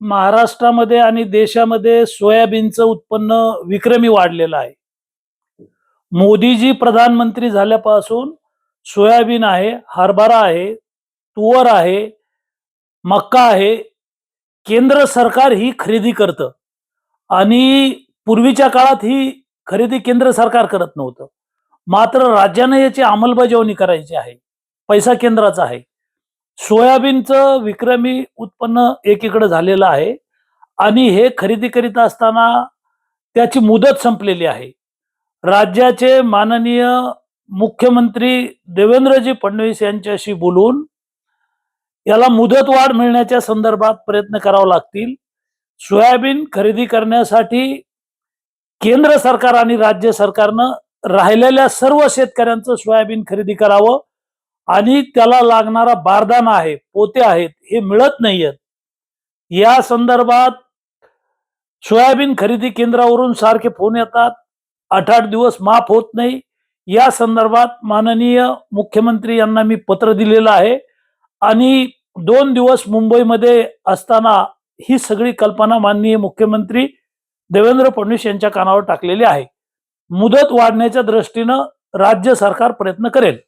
महाराष्ट्रामध्ये आणि देशामध्ये सोयाबीनचं उत्पन्न विक्रमी वाढलेलं आहे. मोदीजी प्रधानमंत्री झाल्यापासून सोयाबीन आहे हरभरा आहे तुवर आहे मक्का आहे केंद्र सरकार ही खरेदी करतं. आणि पूर्वीच्या काळात ही खरेदी केंद्र सरकार करत नव्हतं. मात्र राज्यानं याची अंमलबजावणी करायची आहे. पैसा केंद्राचा आहे. सोयाबीनचं विक्रमी उत्पन्न एकीकडे झालेलं आहे आणि हे खरेदी करीत असताना त्याची मुदत संपलेली आहे. राज्याचे माननीय मुख्यमंत्री देवेंद्रजी फडणवीस यांच्याशी बोलून याला मुदतवाढ मिळण्याच्या संदर्भात प्रयत्न करावे लागतील. सोयाबीन खरेदी करण्यासाठी केंद्र सरकार आणि राज्य सरकारनं राहिलेल्या सर्व शेतकऱ्यांचं सोयाबीन खरेदी करावं. आणि त्याला लागणारा बारदाना आहे पोते आहेत हे मिळत नाहीयेत. या संदर्भात सोयाबीन खरेदी केंद्रावरून सारखे फोन येतात. आठ आठ दिवस माफ होत नाही. या संदर्भात माननीय मुख्यमंत्री यांना मी पत्र दिलेलं आहे. आणि दोन दिवस मुंबईमध्ये असताना ही सगळी कल्पना माननीय मुख्यमंत्री देवेंद्र फडणवीस यांच्या कानावर टाकलेली आहे. मुदत वाढण्याच्या दृष्टीनं राज्य सरकार प्रयत्न करेल.